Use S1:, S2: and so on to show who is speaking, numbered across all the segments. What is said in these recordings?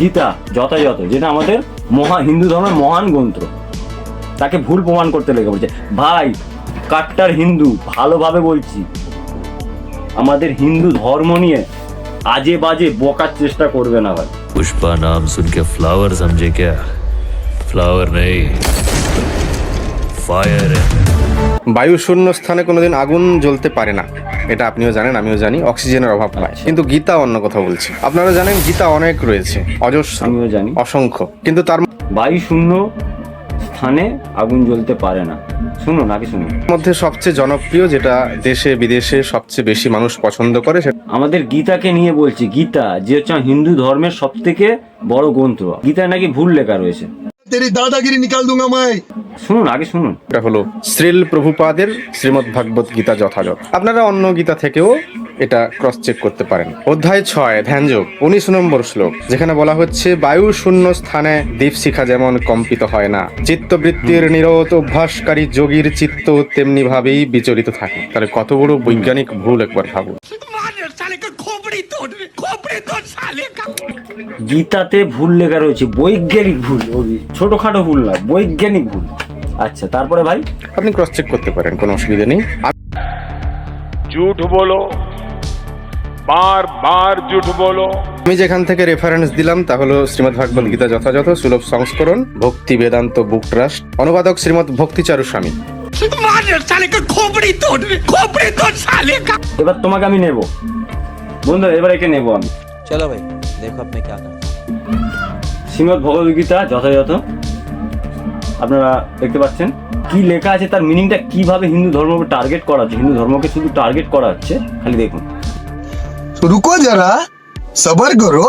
S1: গীতা যথাযথ, যেটা আমাদের মহা হিন্দু ধর্মের মহান গ্রন্থ। তাকে ভুল প্রমাণ করতে লেগে বলছে, ভাই, কাট্টার হিন্দু, ভালোভাবে বলছি। আমাদের হিন্দু ধর্ম নিয়ে আজে বাজে বকার চেষ্টা করবে না ভাই।
S2: পুষ্পা নাম শুনকে ফ্লাওয়ার সমঝে ক্যা? ফ্লাওয়ার নেই। ফায়ার
S3: বায়ু শূন্য স্থানে কোনোদিন আগুন জ্বলতে পারে না। এটা আপনিও জানেন আমিও জানি অক্সিজেনের অভাব হয়। কিন্তু গীতা অন্য কথা বলছে। আপনারা জানেন গীতা অনেক রয়েছে অজস্র
S1: আমিও জানি।
S3: অসংখ্য। কিন্তু তার
S1: বায়ু শূন্য স্থানে আগুন জ্বলতে পারে না। শুনুন আগে শুনুন।
S3: মধ্যে সবচেয়ে জনপ্রিয় যেটা দেশে বিদেশে সবচেয়ে বেশি মানুষ পছন্দ করে সেটা
S1: আমাদের গীতাকে নিয়ে বলছি। গীতা যে হচ্ছে হিন্দু ধর্মের সব থেকে বড় গ্রন্থ। গীতায় নাকি ভুল লেখা রয়েছে।
S4: তেরি দাদাগিরি নিকাল দুঙ্গা মাই
S1: শুনুন আগে শুনুন।
S3: এটা হলো শ্রীল প্রভুপাদের শ্রীমদ ভাগবত গীতা যথাযথ। আপনারা অন্য গীতা থেকেও এটা ক্রস চেক করতে পারেন। অধ্যায় ছয় ধ্যানযোগ উনিশ নম্বর শ্লোক যেখানে বলা হচ্ছে বায়ু শূন্য স্থানে দীপশিখা যেমন কম্পিত হয় না চিত্তবৃত্তির নিরত অভ্যাসকারী যোগীর চিত্ত তেমনি ভাবেই বিচলিত থাকে। তাহলে কত বড় বৈজ্ঞানিক ভুল একবার ভাবুন।
S1: গীতাতে ভুল লেখা রয়েছে বৈজ্ঞানিক ভুল ছোটখাটো ভুল না বৈজ্ঞানিক ভুল। আচ্ছা তারপরে ভাই?
S3: আপনি ক্রস চেক করতে পারেন কোনো অসুবিধা নেই।
S5: ঝুঠ বলো বার বার ঝুঠ বলো।
S3: আমি যেখান থেকে রেফারেন্স দিলাম তা হলো শ্রীমদ ভাগবত গীতা যথাযথ সুলভ সংস্করণ ভক্তি বেদান্ত বুক ট্রাস্ট অনুবাদক শ্রীমৎ ভক্তিচারু স্বামী
S1: এবার তোমাকে আমি নেব। বন্ধু এবার একে নেব আমি।
S6: चलो भाई देखो अब मैं क्या कर
S1: শ্রীমদ ভগবদ্গীতা যথাযথ আপনারা দেখতে পাচ্ছেন কি লেখা আছে তার মিনিংটা কিভাবে হিন্দু ধর্মকে টার্গেট করা হচ্ছে হিন্দু ধর্মকে শুধু টার্গেট করা হচ্ছে খালি দেখুন
S4: तो रुको जरा सबर करो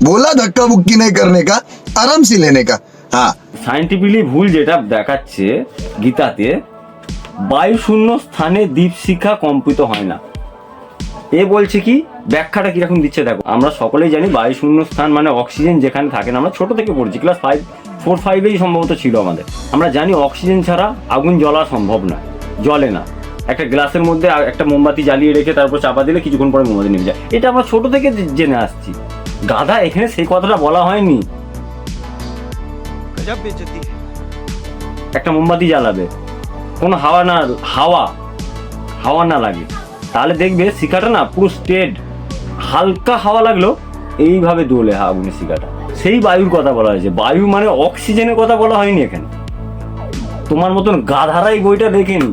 S4: बोला धक्का बुक्की नहीं करने का आराम से लेने का हाँ
S1: সাইন্টিফিকলি ভুল যেটা দেখাচ্ছে গীতাতে বায়ু শূন্য স্থানে দীপশিখা কম্পিত হয় না এ বলছে কি ব্যাখ্যাটা কীরকম দিচ্ছে দেখো আমরা সকলেই জানি বায়ুশূন্য স্থান মানে অক্সিজেন যেখানে থাকে না আমরা ছোট থেকে পড়ছি ক্লাস ফাইভ ফোর ফাইভেই সম্ভবত ছিল আমাদের। আমরা জানি অক্সিজেন ছাড়া আগুন জ্বলা সম্ভব না জলে না। একটা গ্লাসের মধ্যে একটা মোমবাতি জ্বালিয়ে রেখে তারপর চাপা দিলে কিছুক্ষণ পরে মোমবাতি নেমে যায়। এটা আমরা ছোট থেকে জেনে আসছি। গাধা এখানে সেই কথাটা বলা হয়নি। একটা মোমবাতি জ্বালাবে। কোনো হাওয়া না হাওয়া হাওয়া না লাগে। তাহলে দেখবে শিখাটা না পুরো স্টেট হালকা হাওয়া লাগল, এইভাবে দোলে আগুনের শিখাটা সেই বায়ুর কথা বলা হয়েছে। বায়ু মানে অক্সিজেনের কথা বলা হয়নি এখানে। তোমার মতন গাধারাই বইটা দেখেনি।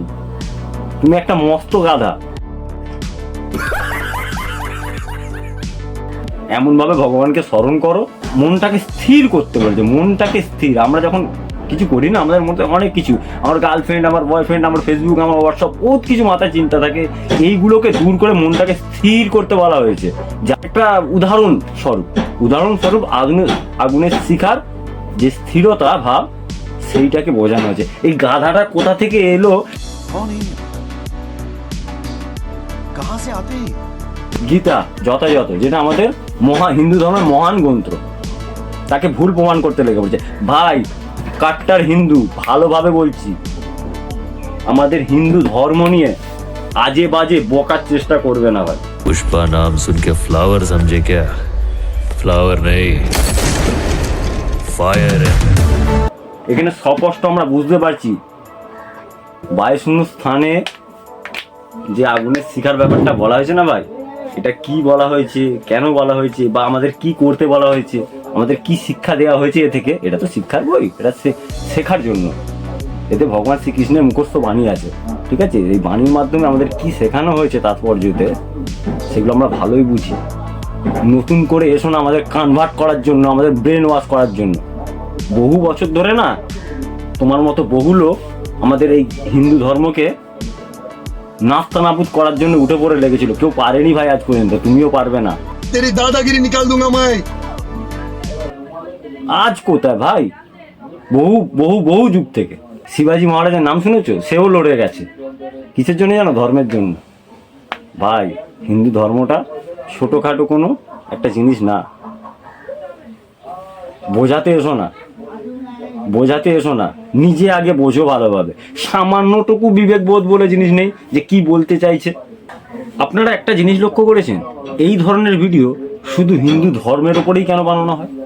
S1: তুমি একটা মস্ত গাধা। এমনভাবে ভগবানকে স্মরণ করো, মনটাকে স্থির করতে বলছে। মনটাকে স্থির। আমরা যখন কিছু করি না, আমাদের মধ্যে অনেক কিছু। আমার গার্লফ্রেন্ড আমার বয়ফ্রেন্ড আমার ফেসবুক আমার হোয়াটসঅ্যাপ বহুত কিছু মাথায় চিন্তা থাকে। এইগুলোকে দূর করে মনটাকে স্থির করতে বলা হয়েছে। যা একটা উদাহরণ স্বরূপ। উদাহরণস্বরূপ আগুনের আগুনের শিখার যে স্থিরতা, ভাব, সেইটাকে বোঝানো হয়েছে। এই গাধাটা কোথা থেকে এলো? গীতা, যথাযথ, যেটা আমাদের মহা হিন্দু ধর্মের মহান গ্রন্থ। তাকে ভুল প্রমাণ করতে লেগে পড়েছে ভাই কাট্টার হিন্দু ভালোভাবে বলছি। আমাদের হিন্দু ধর্ম নিয়ে আজে বাজে বকার চেষ্টা করবে না ভাই।
S2: পুষ্পা নাম শুনকে ফ্লাওয়ার সমঝে ক্যা ফ্লাওয়ার নেই। ফায়ার
S1: এখানে স্পষ্ট আমরা বুঝতে পারছি। বায়ুশূন্য স্থানে যে আগুনের শিখার ব্যাপারটা বলা হয়েছে না ভাই? এটা কি বলা হয়েছে? কেন বলা হয়েছে? বা আমাদের কি করতে বলা হয়েছে? আমাদের কি শিক্ষা দেওয়া হয়েছে এ থেকে? এটা তো শিক্ষার বই, এটা শেখার জন্য। এতে ভগবান শ্রীকৃষ্ণের মুখস্থ বাণী আছে, ঠিক আছে? এই বাণীর মাধ্যমে আমাদের কি শেখানো হয়েছে তাৎপর্যতে, সেগুলো আমরা ভালোই বুঝি। নতুন করে এসো না আমাদের কনভার্ট করার জন্য, আমাদের ব্রেন ওয়াশ করার জন্য। বহু বছর ধরে না, তোমার মতো বহু লোক আমাদের এই হিন্দু ধর্মকে নাস্তানাবুদ করার জন্য উঠে পড়ে লেগেছিল। কেউ পারেনি ভাই আজ পর্যন্ত, তুমিও পারবে না।
S4: তেরি দাদাগিরি নিকাল দুঙ্গা মাই।
S1: আজ কোথায় ভাই? বহু বহু বহু যুগ থেকে। শিবাজি মহারাজের নাম শুনেছো? সেও লড়ে গেছে। কিসের জন্য জানো? ধর্মের জন্য। ভাই, হিন্দু ধর্মটা ছোটোখাটো কোনো একটা জিনিস না। বোঝাতে এসো না। বোঝাতে এসো না। নিজে আগে বোঝো ভালোভাবে। সামান্যটুকু বিবেকবোধ বলে জিনিস নেই যে কি বলতে চাইছে। আপনারা একটা জিনিস লক্ষ্য করেছেন? এই ধরনের ভিডিও শুধু হিন্দু ধর্মের ওপরেই কেন বানানো হয়?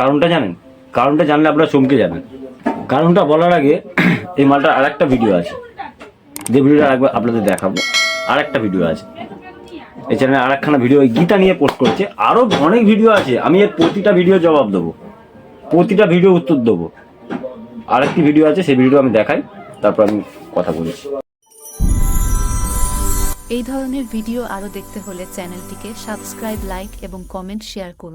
S1: কারণটা জানেন? কারণটা জানলে আপনারা চমকে যাবেন। কারণটা বলার আগে এই মালটার আরেকটা ভিডিও আছে। যে ভিডিওটা একবার আপনাদের দেখাবো। আর একটা ভিডিও আছে। এই চ্যানেলে আরেকখানা ভিডিও ওই গীতা নিয়ে পোস্ট করছে। আরও অনেক ভিডিও আছে। আমি এর প্রতিটা ভিডিও জবাব দেবো। প্রতিটা ভিডিও উত্তর দেবো। আরেকটি ভিডিও আছে, সেই ভিডিও আমি দেখাই। তারপর আমি কথা বলছি।
S7: এই ধরনের ভিডিও আরও দেখতে হলে চ্যানেলটিকে সাবস্ক্রাইব লাইক এবং কমেন্ট শেয়ার করুন।